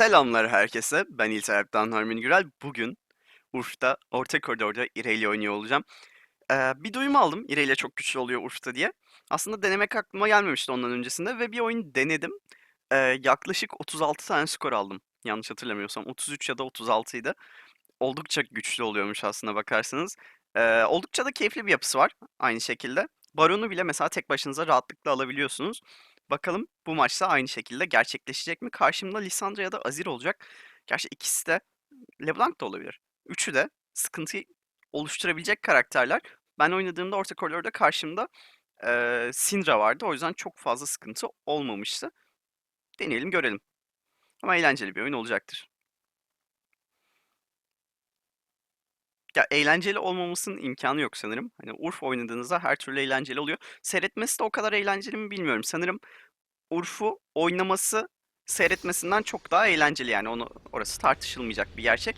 Selamlar herkese. Ben İlterap'tan Harmin Gürel. Bugün Urf'ta orta koridorda Irelia oynuyor olacağım. Ee, bir duyum aldım Irelia çok güçlü oluyor Urf'ta diye. Aslında denemek aklıma gelmemişti ondan öncesinde ve bir oyun denedim. Ee, yaklaşık 36 tane skor aldım. Yanlış hatırlamıyorsam 33 ya da 36 idi. Oldukça güçlü oluyormuş aslında bakarsanız. Ee, oldukça da keyifli bir yapısı var aynı şekilde. Baron'u bile mesela tek başınıza rahatlıkla alabiliyorsunuz. Bakalım bu maçta aynı şekilde gerçekleşecek mi? Karşımda Lissandra ya da Azir olacak. Gerçi ikisi de LeBlanc da olabilir. Üçü de sıkıntı oluşturabilecek karakterler. Ben oynadığımda orta koridorda karşımda eee Syndra vardı. O yüzden çok fazla sıkıntı olmamıştı. Deneyelim görelim. Ama eğlenceli bir oyun olacaktır. Ya eğlenceli olmamasının imkanı yok sanırım. Hani Urf oynadığınızda her türlü eğlenceli oluyor. Seyretmesi de o kadar eğlenceli mi bilmiyorum. Sanırım Urf'u oynaması seyretmesinden çok daha eğlenceli yani onu orası tartışılmayacak bir gerçek.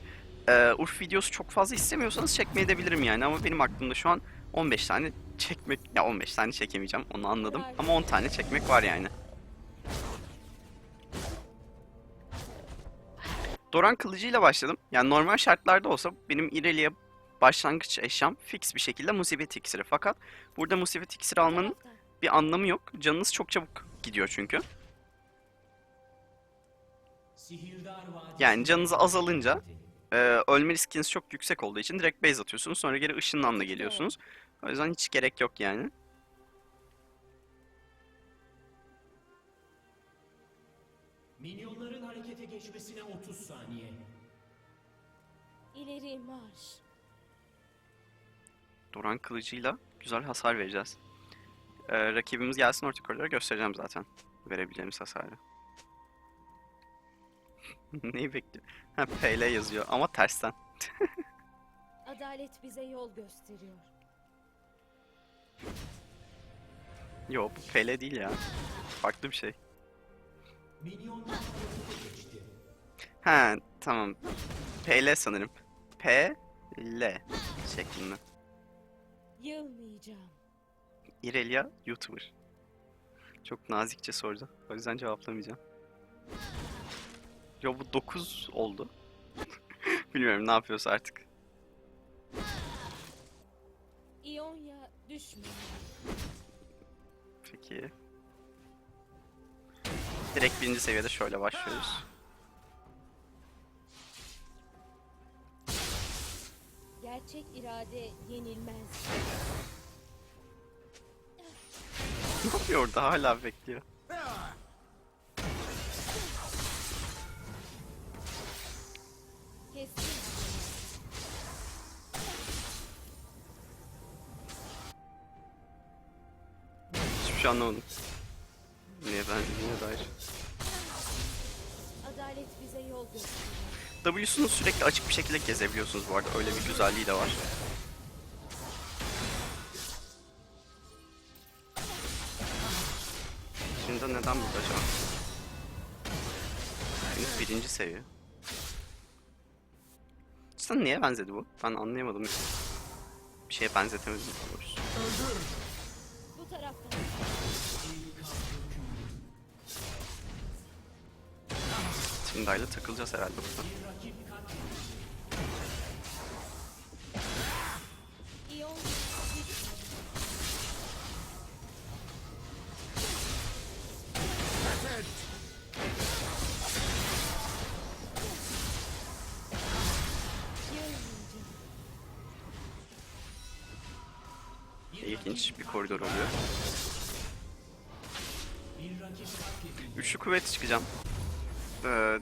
Ee, Urf videosu çok fazla istemiyorsanız çekmeyebilirim yani ama benim aklımda şu an 15 tane çekmek ya 15 tane çekemeyeceğim onu anladım ama 10 tane çekmek var yani. Doran kılıcıyla başladım. Yani normal şartlarda olsa benim İrelia'ya başlangıç eşyam fix bir şekilde musibet iksiri. Fakat burada musibet iksiri almanın bir anlamı yok. Canınız çok çabuk gidiyor çünkü. Yani canınız azalınca e, ölme riskiniz çok yüksek olduğu için direkt base atıyorsunuz. Sonra geri ışınlanla geliyorsunuz. O yüzden hiç gerek yok yani. Minyonların harekete geçmesine 30 saniye. İleri marş. Doran kılıcıyla güzel hasar vereceğiz. E, rakibimiz gelsin orta koridora göstereceğim zaten. Verebileceğimiz hasarı. Neyi bekliyor? Ha PL yazıyor ama tersten. Adalet bize yol gösteriyor. Yo bu PL değil ya. Farklı bir şey. Ha tamam. PL sanırım. P L şeklinde. Yılmayacağım. Irelia YouTuber. Çok nazikçe sordu. O yüzden cevaplamayacağım. Yo bu 9 oldu. Bilmiyorum ne yapıyorsa artık. İonya düşmüyor. Peki. Direkt birinci seviyede şöyle başlıyoruz. Gerçek irade yenilmez. Ne yapıyor orada hala bekliyor. Kesin. Hiçbir şey anlamadım. Niye ben niye dair. Adalet bize yol gösteriyor. W'sunu sürekli açık bir şekilde gezebiliyorsunuz bu arada. Öyle bir güzelliği de var. Şimdi neden burada acaba? Henüz birinci seviye. Cidden niye benzedi bu? Ben anlayamadım. Bir şeye benzetemedim. Bu taraftan. Tindayla takılacağız herhalde. Yılmayacağım. İlginç bir koridor oluyor. Üçlü kuvvet çıkacağım. Ee,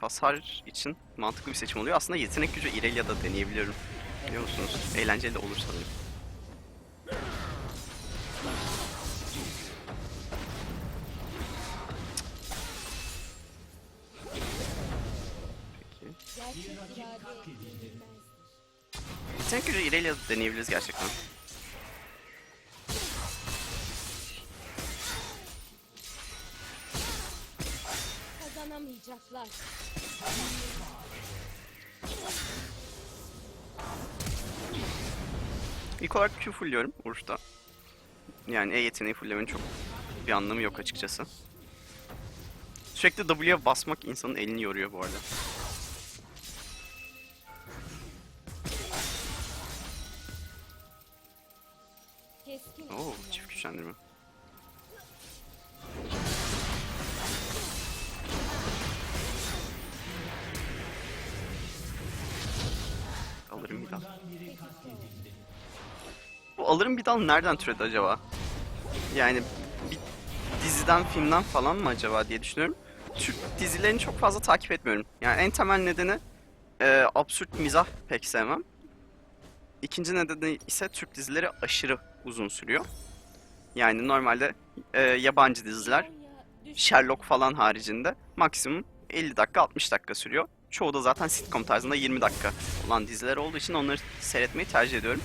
hasar için mantıklı bir seçim oluyor. Aslında yetenek gücü Irelia'da deneyebiliyorum. Biliyor musunuz? Eğlenceli de olur sanırım. Peki. Yetenek gücü Irelia'da deneyebiliriz gerçekten. İlk olarak Q fullliyorum Urf'ta. Yani E yeteneği fulllemenin çok bir anlamı yok açıkçası. Sürekli W'ye basmak insanın elini yoruyor bu arada. Oo, çift güçlendirme. Alırım bir dal nereden türedi acaba? Yani bir diziden, filmden falan mı acaba diye düşünüyorum. Türk dizilerini çok fazla takip etmiyorum. Yani en temel nedeni e, absürt mizah pek sevmem. İkinci nedeni ise Türk dizileri aşırı uzun sürüyor. Yani normalde e, yabancı diziler Sherlock falan haricinde maksimum 50 dakika 60 dakika sürüyor. Çoğu da zaten sitcom tarzında 20 dakika olan diziler olduğu için onları seyretmeyi tercih ediyorum.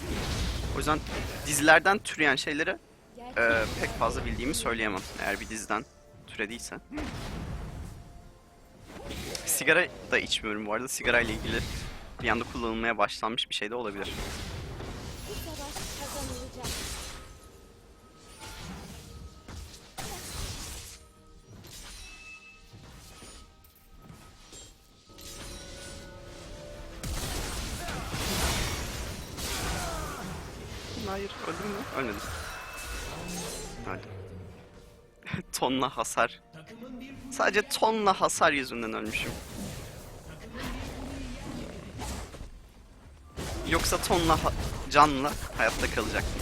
O yüzden dizilerden türeyen şeyleri e, pek fazla bildiğimi söyleyemem eğer bir diziden türediyse. Sigara da içmiyorum bu arada. Sigara ile ilgili bir anda kullanılmaya başlanmış bir şey de olabilir. Ölmedim. Öldüm. tonla hasar. Sadece tonla hasar yüzünden ölmüşüm. Yoksa tonla ha- canla hayatta kalacaktım.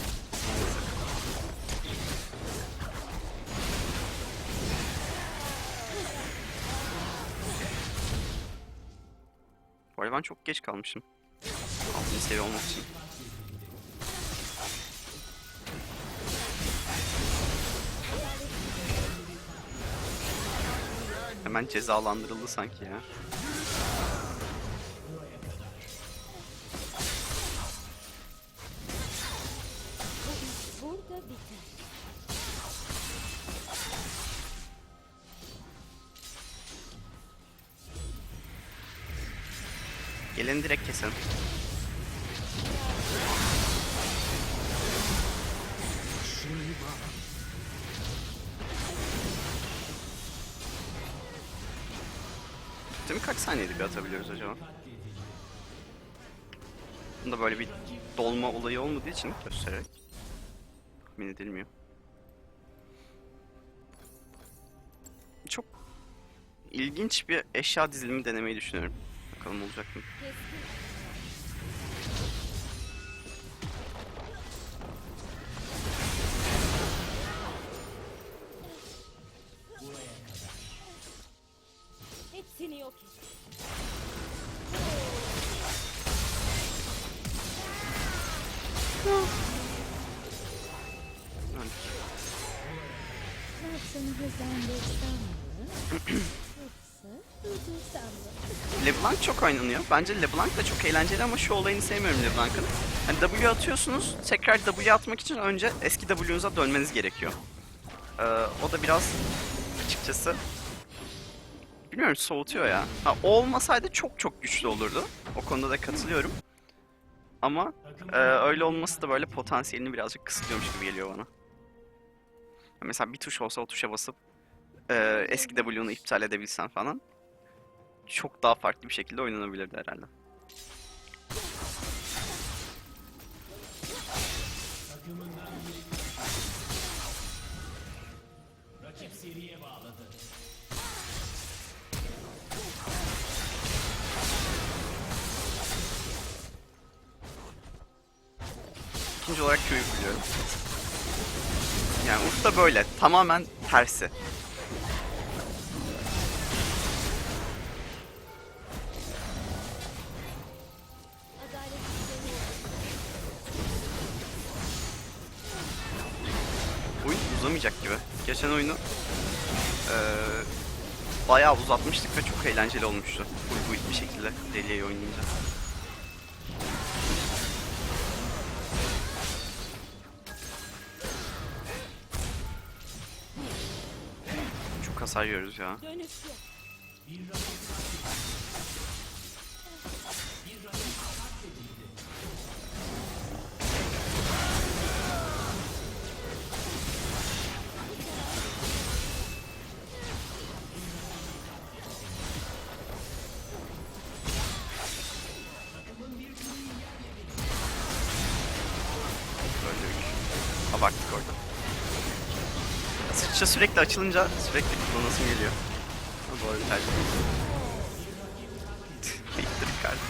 Bu arada ben çok geç kalmışım. 6. seviye olmak için. Hemen cezalandırıldı sanki ya. İş burada biter. Geleni mi? Kaç saniyede bir atabiliyoruz acaba? Bunda böyle bir dolma olayı olmadığı için göstererek tahmin edilmiyor. Çok ilginç bir eşya dizilimi denemeyi düşünüyorum. Bakalım olacak mı? Keskin LeBlanc çok oynanıyor. Bence LeBlanc da çok eğlenceli ama şu olayını sevmiyorum LeBlanc'ın. Hani W atıyorsunuz, tekrar W atmak için önce eski W'nuza dönmeniz gerekiyor. Ee, o da biraz açıkçası bilmiyorum soğutuyor ya. Ha, olmasaydı çok çok güçlü olurdu. O konuda da katılıyorum. Ama e, öyle olması da böyle potansiyelini birazcık kısıtlıyormuş gibi geliyor bana. Mesela bir tuş olsa o tuşa basıp e, eski W'nu iptal edebilsen falan çok daha farklı bir şekilde oynanabilirdi herhalde. İkinci olarak Q'yu biliyorum. Yani da böyle. Tamamen tersi. Oyun uzamayacak gibi. Geçen oyunu eee bayağı uzatmıştık ve çok eğlenceli olmuştu. Build bir şekilde Delia'yı oynayınca. Çok hasar yiyoruz ya. Sürekli açılınca sürekli kullanasım geliyor. Doğru bir tercih. Siktir kardeşim.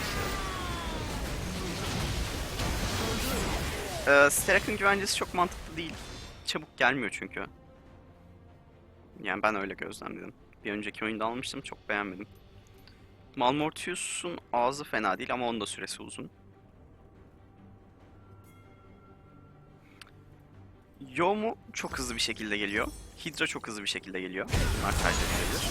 Ee, Sterak'ın güvencesi çok mantıklı değil. Çabuk gelmiyor çünkü. Yani ben öyle gözlemledim. Bir önceki oyunda almıştım çok beğenmedim. Malmortius'un ağzı fena değil ama onun da süresi uzun. Yomu çok hızlı bir şekilde geliyor. Hydra çok hızlı bir şekilde geliyor. Bunlar tercih edilebilir.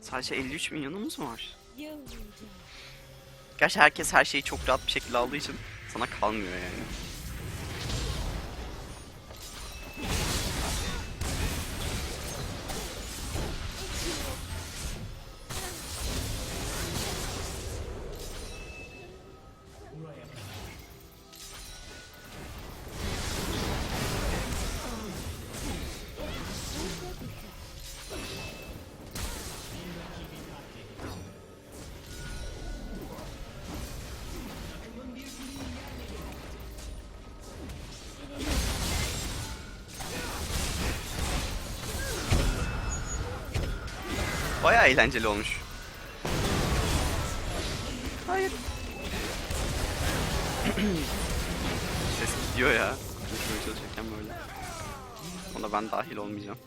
Sadece 53 milyonumuz mu var? Yılmayacağım. Gerçi herkes her şeyi çok rahat bir şekilde aldığı için sana kalmıyor yani. Bayağı eğlenceli olmuş. Hayır. Ses gidiyor ya. Konuşmaya çalışırken böyle. Ona ben dahil olmayacağım.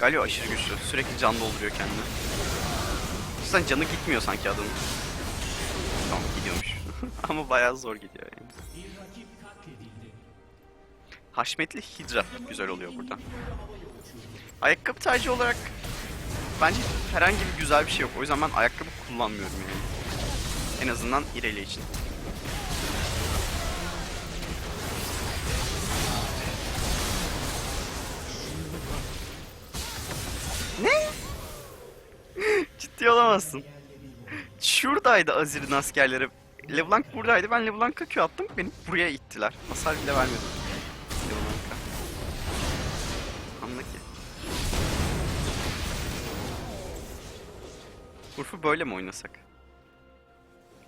Galio aşırı güçlü. Sürekli can dolduruyor kendini. Sen canı gitmiyor sanki adamın. Tamam gidiyormuş. Ama bayağı zor gidiyor yani. Haşmetli Hydra güzel oluyor burada. Ayakkabı tercihi olarak bence herhangi bir güzel bir şey yok. O yüzden ben ayakkabı kullanmıyorum yani. En azından İrelia için. Ne? Ciddi olamazsın. Şuradaydı Azir'in askerleri. LeBlanc buradaydı. Ben LeBlanc'a Q attım. Beni buraya ittiler. Hasar bile vermedim. Urf'u böyle mi oynasak?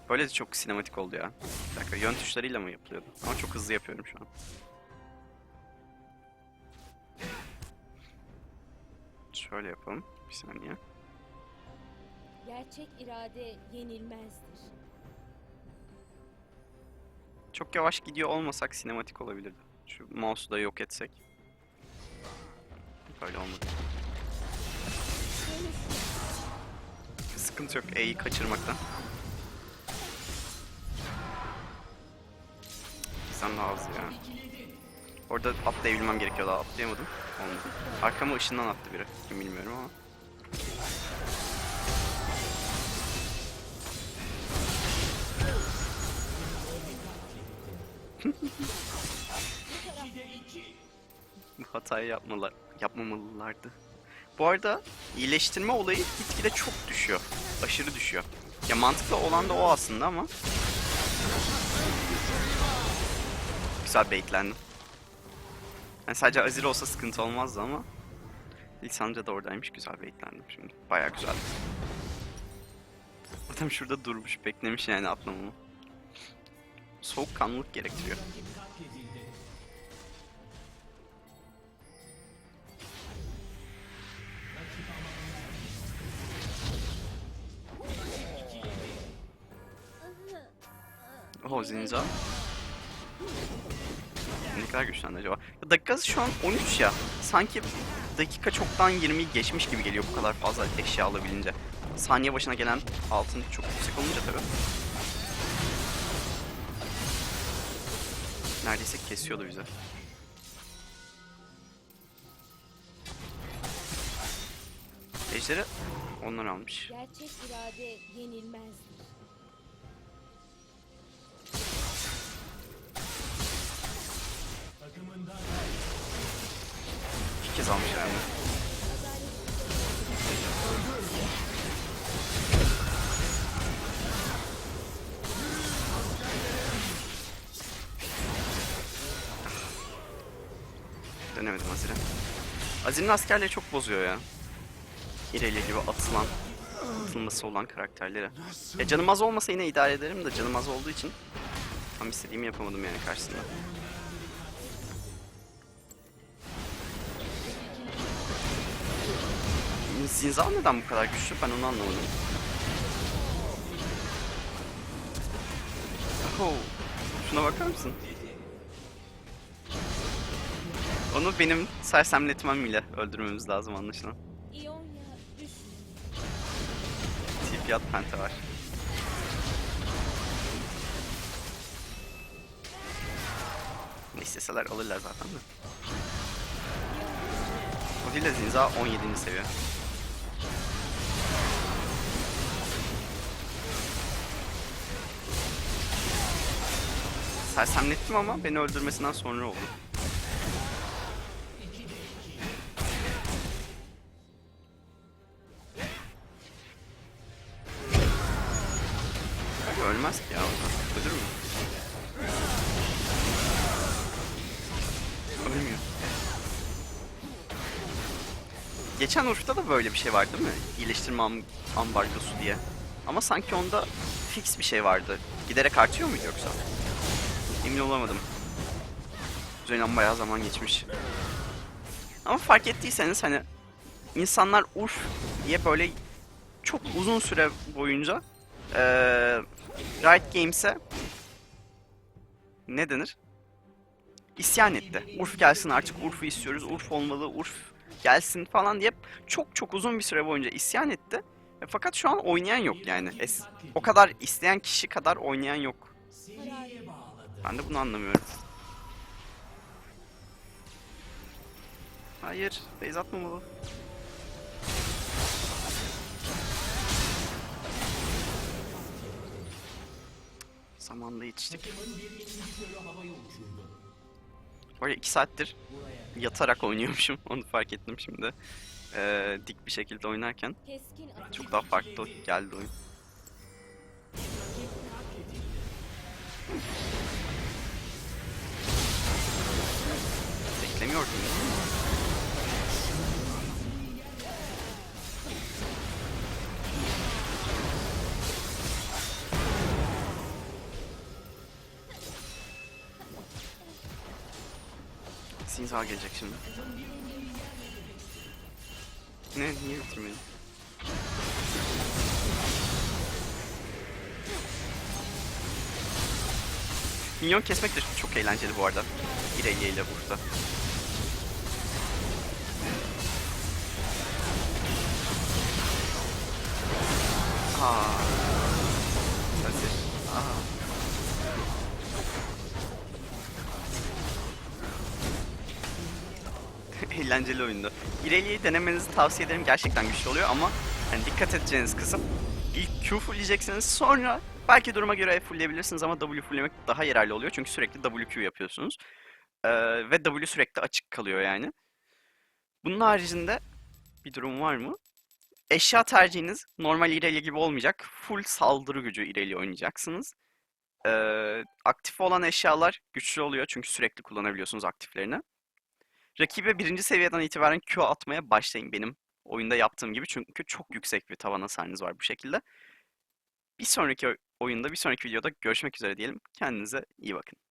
Böyle de çok sinematik oldu ya. Bir dakika yön tuşlarıyla mı yapılıyordu? Ama çok hızlı yapıyorum şu an. Şöyle yapalım. Bir saniye. Gerçek irade yenilmezdir. Çok yavaş gidiyor olmasak sinematik olabilirdi. Şu mouse'u da yok etsek. Böyle olmadı. Sıkıntı yok E'yi kaçırmaktan. Sen daha hızlı ya. Orada atlayabilmem gerekiyordu. Atlayamadım. Olmadı. Arkama ışından attı biri. Kim bilmiyorum ama. Bu hatayı yapmalar, yapmamalılardı. Bu arada iyileştirme olayı gitgide çok düşüyor. Aşırı düşüyor. Ya mantıklı olan da o aslında ama. Güzel baitlendim. Yani sadece Azir olsa sıkıntı olmazdı ama. Lisandra da oradaymış. Güzel baitlendim şimdi. Baya güzel. Adam şurada durmuş, beklemiş yani atlamamı. Soğukkanlılık gerektiriyor. Oho Zinza. Ne kadar güçlendi acaba? Ya dakikası şu an 13 ya. Sanki dakika çoktan 20 geçmiş gibi geliyor bu kadar fazla eşya alabilince. Saniye başına gelen altın çok yüksek olunca tabi. Neredeyse kesiyordu bize. Ejderi onlar almış. Gerçek irade yenilmez. 8 almış herhalde. Dönemedim Azir'e. Azir'in askerleri çok bozuyor ya. İrelia gibi atılan, atılması olan karakterleri. Ya canım az olmasa yine idare ederim de canım az olduğu için tam istediğimi yapamadım yani karşısında. Zinzal neden bu kadar güçlü ben onu anlamadım. Oh, şuna bakar mısın? Onu benim sersemletmem ile öldürmemiz lazım anlaşılan. Tipiyat pente var. Ne isteseler alırlar zaten de. O değil de Zinza 17. seviye. Sersemlettim ama beni öldürmesinden sonra oldu. Ölmez ki ya o. Ölür mü? Ölmüyor. Geçen Urf'ta da böyle bir şey vardı değil mi? İyileştirme am- ambargosu diye. Ama sanki onda fix bir şey vardı. Giderek artıyor muydu yoksa? Emin olamadım. Üzerinden bayağı zaman geçmiş. Ama fark ettiyseniz hani insanlar Urf diye böyle çok uzun süre boyunca eee Riot Games'e ne denir? İsyan etti. Urf gelsin artık Urf'u istiyoruz. Urf olmalı, Urf gelsin falan diye çok çok uzun bir süre boyunca isyan etti. E, fakat şu an oynayan yok yani. Es- o kadar isteyen kişi kadar oynayan yok. Ben de bunu anlamıyorum. Hayır, base atmamalı. Zamanında yetiştik. Bu arada 2 saattir yatarak oynuyormuşum. Onu fark ettim şimdi. Ee, dik bir şekilde oynarken. Çok daha farklı geldi oyun. Beklemiyordum. Sinza gelecek şimdi. Ne? Niye bitirmedin? Minyon kesmek de çok eğlenceli bu arada. İrelia ile burada. Aa. eğlenceli oyundu. İrelia'yı denemenizi tavsiye ederim. Gerçekten güçlü oluyor ama hani dikkat edeceğiniz kısım ilk Q fullleyeceksiniz sonra belki duruma göre fullleyebilirsiniz ama W fulllemek daha yararlı oluyor çünkü sürekli WQ yapıyorsunuz. Ee, ve W sürekli açık kalıyor yani. Bunun haricinde bir durum var mı? Eşya tercihiniz normal Irelia gibi olmayacak. Full saldırı gücü Irelia oynayacaksınız. Ee, aktif olan eşyalar güçlü oluyor çünkü sürekli kullanabiliyorsunuz aktiflerini. Rakibe birinci seviyeden itibaren Q atmaya başlayın benim oyunda yaptığım gibi çünkü çok yüksek bir tavan hasarınız var bu şekilde. Bir sonraki oy- oyunda, bir sonraki videoda görüşmek üzere diyelim. Kendinize iyi bakın.